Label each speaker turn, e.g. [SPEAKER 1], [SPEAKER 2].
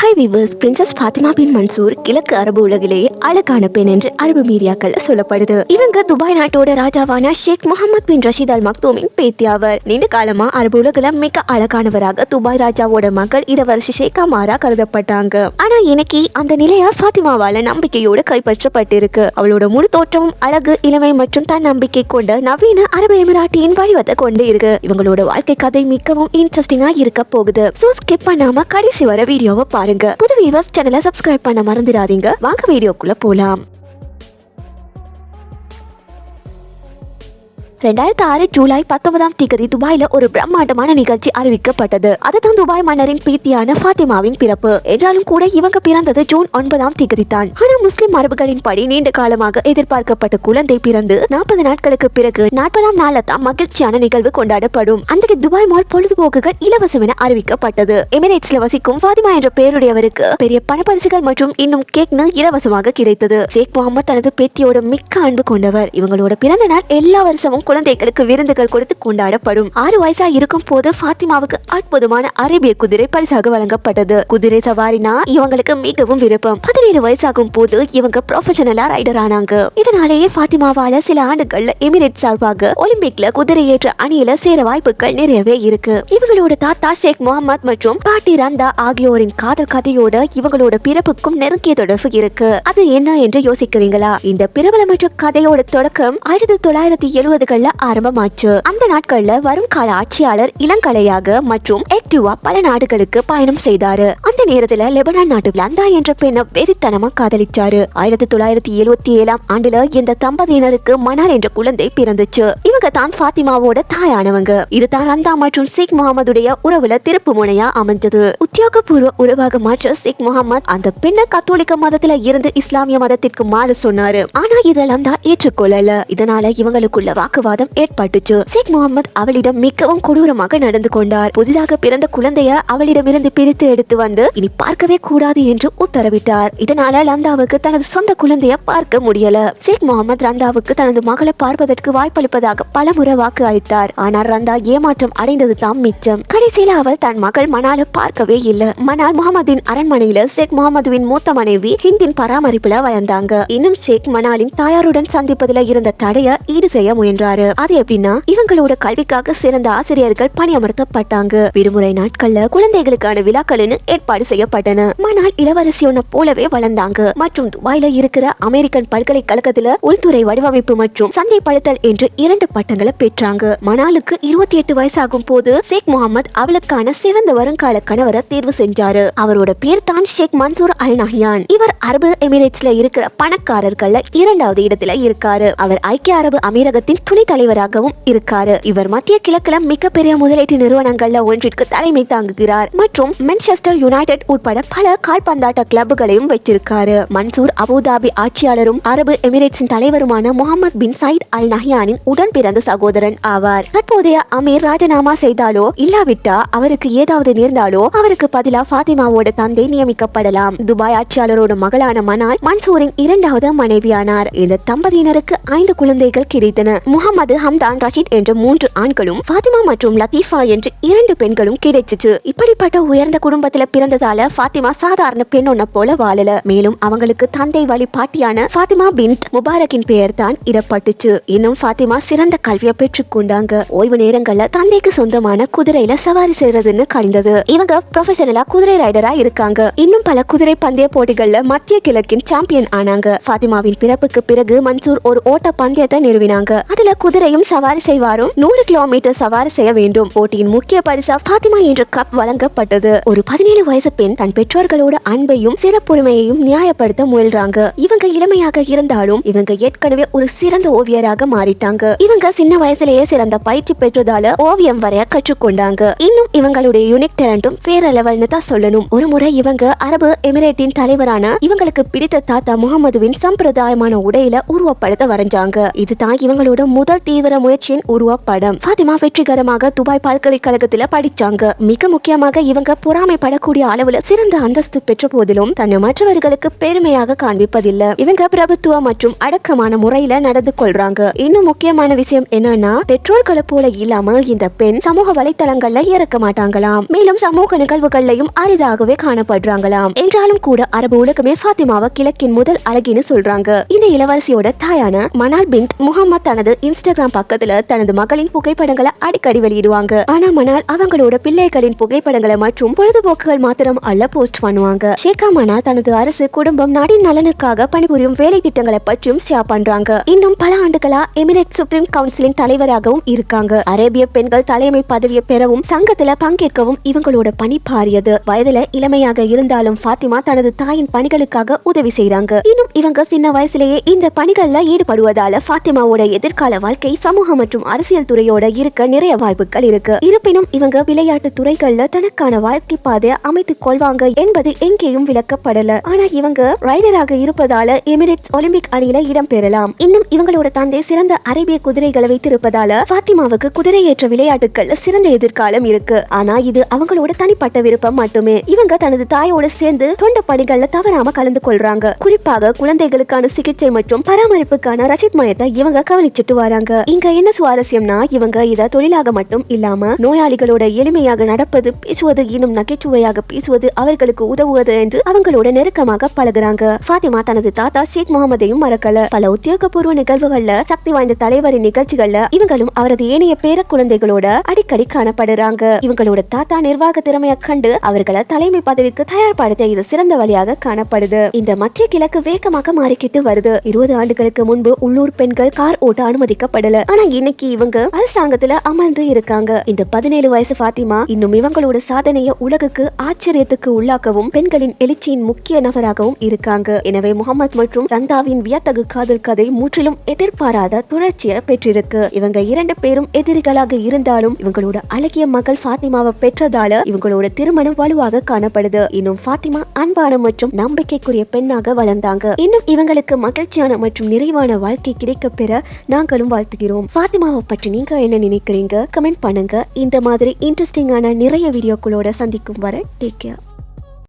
[SPEAKER 1] Hi viewers princess Fatima bin Mansoor கிழக்கு அரபு உலகிலேயே அழகான பெண் என்று அரபு மீடியாக்கள் சொல்லப்படுது. இவங்க துபாய் நாட்டோட ராஜாவான ஷேக் முகமது பின் ரஷீத் அல் மக்தூமின் பேத்தி ஆவர். நீண்ட காலமா அரபு உலகில மிக அழகானவராக துபாய் ராஜாவோட மகள் இளவரசி ஷேக் அமாரா கருதப்பட்டாங்க. ஆனா இன்னைக்கு அந்த நிலையா ஃபாத்திமாவால நம்பிக்கையோட கைப்பற்றப்பட்டிருக்கு. அவளோட முழு தோற்றமும் அழகு இளமை மற்றும் தன் நம்பிக்கை கொண்ட நவீன அரபு எமிராட்டியின் வடிவத்தை கொண்டு இருக்கு. இவங்களோட வாழ்க்கை கதை மிகவும் இன்ட்ரெஸ்டிங்கா இருக்க போகுது. சோ ஸ்கிப் பண்ணாம கடைசி வர வீடியோவை பாருங்க. புது வீவர்ஸ் சேனலை சப்ஸ்கிரைப் பண்ண மறந்துடாதீங்க. வாங்க வீடியோக்குள்ள போலாம். ரெண்டாயிரத்தி ஆறு ஜூலை பத்தொன்பதாம் தேதி துபாயில ஒரு பிரம்மாண்டமான நிகழ்ச்சி அறிவிக்கப்பட்டது. அதுதான் துபாய் மன்னரின் பேத்தியான ஃபாத்திமாவின் பிறப்பு. என்றாலும் கூட இவங்க பிறந்தது ஜூன் ஒன்பதாம் தேதி தான். ஆனால் முஸ்லிம் மரபுகளின் படி நீண்ட காலமாக எதிர்பார்க்கப்பட்ட குழந்தை பிறந்து நாற்பது நாட்களுக்கு பிறகு நாற்பதாம் நாள்ல தான் மகிழ்ச்சியான நிகழ்வு கொண்டாடப்படும். இன்றைக்கு துபாய் மால் பொழுதுபோக்குகள் இலவசம் என அறிவிக்கப்பட்டது. எமிரேட்ஸ்ல வசிக்கும் ஃபாத்திமா என்ற பெயருடையவருக்கு பெரிய பணப்பரிசுகள் மற்றும் இன்னும் கேக்னு இலவசமாக கிடைத்தது. ஷேக் முகமது தனது பேத்தியோட மிக்க அன்பு கொண்டவர். இவங்களோட பிறந்த நாள் எல்லா வருஷமும் குழந்தைகளுக்கு விருந்துகள் கொடுத்து கொண்டாடப்படும். ஆறு வயசா இருக்கும் போது ஃபாத்திமாவுக்கு அற்புதமான அரேபிய குதிரை பரிசாக வழங்கப்பட்டது. குதிரை சவாரினா இவங்களுக்கு மிகவும் விருப்பம். பதினேழு வயசாகும் போது இவங்க ப்ரொஃபஷனலா ரைடர் ஆனாங்க. இதனாலேயே ஃபாத்திமாவால சில ஆண்டுகள்ல எமிரேட் சார்பாக ஒலிம்பிக்ல குதிரை ஏற்ற அணியில சேர வாய்ப்புகள் நிறையவே இருக்கு. இவங்களோட தாத்தா ஷேக் முகமது மற்றும் பாட்டி ரந்தா ஆகியோரின் காதல் கதையோட இவங்களோட பிறப்புக்கும் நெருங்கிய தொடர்பு இருக்கு. அது என்ன என்று யோசிக்கிறீங்களா? இந்த பிரபலமற்ற கதையோட தொடக்கம் ஆயிரத்தி தொள்ளாயிரத்தி எழுபதுகள்ல ஆரம்பமாச்சு. அந்த நாட்கள்ல வரும் கால ஆட்சியாளர் இளங்கலையாக மற்றும் ஆக்டிவா பல நாடுகளுக்கு பயணம் செய்தாரு. அந்த நேரத்துல லெபனான் நாட்டு லந்தா என்ற பெண்ணை வெறித்தனமா காதலிச்சாரு. ஆயிரத்தி தொள்ளாயிரத்தி எழுபத்தி ஏழாம் ஆண்டுல இந்த தம்பதியினருக்கு மனார் என்ற குழந்தை பிறந்துச்சு. இவங்க தான் ஃபாத்திமாவோட தாயானவங்க. இதுதான் ரந்தா மற்றும் ஷேக் முகமதுடைய உறவுல திருப்பு முனையா அமைஞ்சது. உத்தியோகபூர்வ உறவாக மாற்ற ஷேக் முகமது அந்த பெண்ணை கத்தோலிக்க மதத்துல இருந்து இஸ்லாமிய மதத்திற்கு மாற சொன்னாரு. ஆனா இதெல்லாம் தான் ஏற்றுக்கொள்ளல. இதனால இவங்களுக்குள்ள வாக்குவாதம் ஏற்பட்டுச்சு. ஷேக் முகமது அவளிடம் மிகவும் கொடூரமாக நடந்து கொண்டார். புதிதாக பிறந்த குழந்தைய அவளிடமிருந்து பிரித்து எடுத்து வந்து இனி பார்க்கவே கூடாது என்று உத்தரவிட்டார். இதனால லந்தாவுக்கு தனது சொந்த குழந்தைய பார்க்க முடியல. ஷேக் முகமது ரந்தாவுக்கு தனது மகளை பார்ப்பதற்கு வாய்ப்பளிப்பதாக பலமுறை வாக்கு அளித்தார். ஆனால் ரந்தா ஏமாற்றம் அடைந்தது தான் மிச்சம். கடைசியில அவள் தன் மகள் மணால பார்க்கவே இல்லை. மணால் முகமதின் அரண்மனையில ஷேக் முகமதுவின் மூத்த மனைவி ஹிந்தின் பராமரிப்புல வளர்ந்தாங்க. இன்னும் ஷேக் மணாலின் தாயாருடன் சந்திப்பதில் இருந்த தடைய ஈடு செய்ய முயன்றாரு. அது எப்படின்னா இவங்களோட கல்விக்காக சிறந்த ஆசிரியர்கள் பணியமர்த்தப்பட்டாங்க. விடுமுறை நாட்கள்ல குழந்தைகளுக்கான விழாக்கள்னு ஏற்பாடு செய்யப்பட்டன. மணால் இளவரசி ஒன்ன போலவே வளர்ந்தாங்க. மற்றும் துபாயில இருக்கிற அமெரிக்கன் பல்கலைக்கழகத்துல உள்துறை வடிவமைப்பு மற்றும் சந்தைப்படுத்தல் என்று இரண்டு பட்டங்களை பெற்றாங்க. மணாலுக்கு இருபத்தி எட்டு வயசு வயசாகும் போது ஷேக் முகமது அவளுக்கான சிறந்த வருங்கால கணவரை தேர்வு செஞ்சாரு. அவரோட பேர் தான் ஷேக் மன்சூர் அல் நஹியான். இவர் அரபு எமிரேட்ஸ்ல இருக்கிற பணக்காரர்கள்ல இரண்டாவது இடத்துல இருக்காரு. அவர் ஐக்கிய அரபு அமீரகத்தின் துணை தலைவராகவும் இருக்காரு. இவர் மத்திய கிழக்குல மிகப்பெரிய முதலீட்டு நிறுவனங்கள்ல ஒன்றிற்கு தலைமை தாங்குகிறார். மற்றும் மென்செஸ்டர் யுனைடெட் உட்பட பல கால்பந்தாட்ட கிளப்புகளையும் வச்சிருக்காரு மன்சூர் அபுதாபி ஆட்சியாளரும் அரபு எமிரேட்ஸின் தலைவருமான முகமது பின் சயித் அல் நஹியானின் உடன் பிறந்த சகோதரன் ஆவார். தற்போதைய அமீர் ராஜினாமா செய்தாலோ இல்லாவிட்டா அவருக்கு ஏதாவது நேர்ந்தாலோ அவருக்கு பதிலா பாத்திமாவோட தந்தை நியமிக்கப்படலாம். துபாய் ஆட்சியாளரோட மகளான மனால் மன்சூரின் இரண்டாவது மனைவியானார். இந்த தம்பதியினருக்கு ஐந்து குழந்தைகள் கிடைத்தன. முகமது ஹம்தான் ரஷீத் என்ற மூன்று ஆண்களும் பாத்திமா மற்றும் லத்தீஃபா என்று இரண்டு பெண்களும் கிடைச்சிச்சு. இப்படிப்பட்ட உயர்ந்த குடும்பத்துல பிறந்ததால பாத்திமா சாதாரண பெண்ணொன்ன போல வாழல. மேலும் அவங்களுக்கு தந்தை வழி பாட்டியான ஃபாத்திமா பின் முபாரக்கின் பெயர் தான் இடப்பட்டுச்சு. இன்னும் ஃபாத்திமா சிறந்த கல்வியை பெற்றுக்கொண்டாங்க ஓய்வு நேரங்கள்ல தந்தைக்கு சொந்தமான குதிரையில சவாரி செய்யறதுன்னு கழிந்தது இவங்க ப்ரொஃபஷனலா குதிரை ரைடரா இருக்காங்க. இன்னும் பல குதிரை பந்தய போட்டிகள்ல மத்திய கிழக்கின் சாம்பியன் ஆனாங்க. ஃபாத்திமாவின் பிறப்புக்கு பிறகு மன்சூர் ஒரு ஓட்ட பந்தயத்தை நிறுவினாங்க. அதுல குதிரையும் சவாரி செய்வாரும். நூறு கிலோமீட்டர் சவாரி செய்ய வேண்டும். போட்டியின் முக்கிய பரிசா ஃபாத்திமா என்ற கப் வழங்கப்பட்டது. ஒரு பதினேழு வயசு பெண் தன் பெற்றோர்களோட அன்பையும் சிறப்புரிமையையும் நியாயப்படுத்த முயல்றாங்க. இவங்க இளமையாக இருந்தாலும் இவங்க ஏற்கனவே ஒரு சிறந்த ஓவியராக மாறிட்டாங்க. இவங்க சின்ன வயசுலயே சிறந்த பயிற்சி பெற்றதால ஓவியம் வரைய கற்றுக்கொண்டாங்க. இன்னும் இவங்களுடைய யூனிக் டேலண்டும் வேற லெவல்னு தான் சொல்லணும். ஒரு முறை இவங்க அரபு எமிரேட்டின் தலைவரான இவங்களுக்கு பிடித்த தாத்தா முகமதுவின் சம்பிரதாயமான உடையில உருவப்படத்தை வரைஞ்சாங்க. இதுதான் இவங்களோட முதல் தீவிர முயற்சியின் உருவப்படம். ஃபாத்திமா வெற்றிகரமாக துபாய் பல்கலைக்கழகத்துல படிச்சாங்க. மிக முக்கியமாக இவங்க பொறாமைப்படக்கூடிய அளவுல சிறந்த அந்தஸ்து பெற்ற போதிலும் தன்னை மற்றவர்களுக்கு பெருமையாக காண்பிப்பதில்லை. இவங்க பிரபுத்துவ மற்றும் அடக்கமான முறையில நடந்து கொள்றாங்க. இன்னும் முக்கியமான விஷயம் என்னன்னா பெற்றோர்களை போல இல்லாமல் இந்த பெண் சமூக வலைத்தளங்கள்ல இறக்க மாட்டாங்களாம். மேலும் சமூக நிகழ்வுகள்லையும் அரிதாகவே காணப்படுறாங்களாம். என்றாலும் கூட அரபு உலகமே ஃபாத்திமாவை கிழக்கின் முதல் அழகின்னு சொல்றாங்க. இந்த இளவரசியோட தாயான மனால் பின் முகமது தனது இன்ஸ்டாகிராம் பக்கத்துல தனது மகளின் புகைப்படங்களை அடிக்கடி வெளியிடுவாங்க. ஆனா மனால் அவங்களோட பிள்ளைகளின் புகைப்படங்களை மற்றும் பொழுதுபோக்குகள் மாத்திரம் அல்ல போஸ்ட் பண்ணுவாங்க. ஷேகா மனா தனது அரசு குடும்பம் நாடின் நலனுக்காக பணிபுரியும் வேலை திட்டங்களை பற்றியும் ஷேர் பண்றாங்க. இன்னும் பல ஆண்டுகளா எமிரேட் சுப்ரீம் கவுன்சிலின் தலைவராகவும் இருக்காங்க. அரேபிய பெண் பெண்கள் தலைமை பதவியை பெறவும் சங்கத்துல பங்கேற்கவும் இவங்களோட பணி பாரியது. வயதுல இளமையாக இருந்தாலும் பாத்திமா தனது தாயின் பணிகளுக்காக உதவி செய்றாங்க. இன்னும் இவங்க சின்ன வயசுலயே இந்த பணிகள்ல ஈடுபடுவதால பாத்திமாவோட எதிர்கால வாழ்க்கை சமூக மற்றும் அரசியல் துறையோட இருக்க நிறைய வாய்ப்புகள் இருக்கு. இருப்பினும் இவங்க விளையாட்டு துறைகள்ல தனக்கான வாழ்க்கை பாதை அமைத்துக் கொள்வாங்க என்பது எங்கேயும் விளக்கப்படல. ஆனா இவங்க ரைடராக இருப்பதால எமிரேட்ஸ் ஒலிம்பிக் அணியில இடம் பெறலாம். இன்னும் இவங்களோட தந்தை சிறந்த அரேபிய குதிரைகளை வைத்திருப்பதால பாத்திமாவுக்கு குதிரை ஏற்ற விளையாட்டுக்கள் சிறந்த எதிர்காலம் இருக்கு. ஆனா இது அவங்களோட தனிப்பட்ட விருப்பம் மட்டுமே. இவங்க தனது தாயோட சேர்ந்து தொண்ட பணிகள்ல தவறாம கலந்து கொள்றாங்க. குறிப்பாக குழந்தைகளுக்கான சிகிச்சை மற்றும் பராமரிப்புக்கான ரசித் மயத்தை இவங்க கவனிச்சிட்டு வராங்க. இங்க என்ன சுவாரஸ்யம்னா இவங்க இத தொழிலாக மட்டும் இல்லாம நோயாளிகளோட எளிமையாக நடப்பது பேசுவது இன்னும் நகைச்சுவையாக பேசுவது அவர்களுக்கு உதவுவது என்று அவங்களோட நெருக்கமாக பழகுறாங்க. ஃபாத்திமா தனது தாத்தா ஷேக் முகமதையும் மறக்கல. பல உத்தியோகபூர்வ நிகழ்வுகள்ல சக்தி வாய்ந்த தலைவரின் நிகழ்ச்சிகள்ல இவங்களும் அவரது ஏனைய பேர இவங்களோட அடிக்கடி காணப்படுறாங்க. இவங்களோட தாத்தா நிர்வாக திறமையை கண்டு அவர்களை தலைமை பதவிக்கு தயார்படுத்த இது சிறந்த வழியாக காணப்படுது. இந்த மத்திய கிழக்கு வேகமாக மாறிக்கிட்டு வருது. இருபது ஆண்டுகளுக்கு முன்பு உள்ளூர் பெண்கள் கார் ஓட்ட அனுமதிக்கப்படல. ஆனா இன்னைக்கு இவங்க அரசாங்கத்துல அமர்ந்து இருக்காங்க. இந்த பதினேழு வயசு பாத்திமா இன்னும் இவங்களோட சாதனைய உலகுக்கு ஆச்சரியத்துக்கு உள்ளாக்கவும் பெண்களின் எழுச்சியின் முக்கிய நபராகவும் இருக்காங்க. எனவே முகமது மற்றும் ரந்தாவின் வியத்தகு காதல் கதை முற்றிலும் எதிர்பாராத தொடர்ச்சியை பெற்றிருக்கு. இவங்க இரண்டு பேரும் எதிரிகளாக இரு இருந்தாலும் இவங்களோட அழகிய மகள் ஃபாத்திமாவை பெற்றதால இவங்களோட திருமணம் வலுவாக காணப்படுது. இன்னும் ஃபாத்திமா அன்பான மற்றும் நம்பிக்கைக்குரிய பெண்ணாக வளர்ந்தாங்க. இன்னும் இவங்களுக்கு மகிழ்ச்சியான மற்றும் நிறைவான வாழ்க்கை கிடைக்க பெற நாங்களும் வாழ்த்துகிறோம். ஃபாத்திமாவை பற்றி நீங்க என்ன நினைக்கிறீங்க? கமெண்ட் பண்ணுங்க. இந்த மாதிரி இன்ட்ரெஸ்டிங்கான நிறைய வீடியோக்களோட சந்திக்கும் வரை டேக் கேர்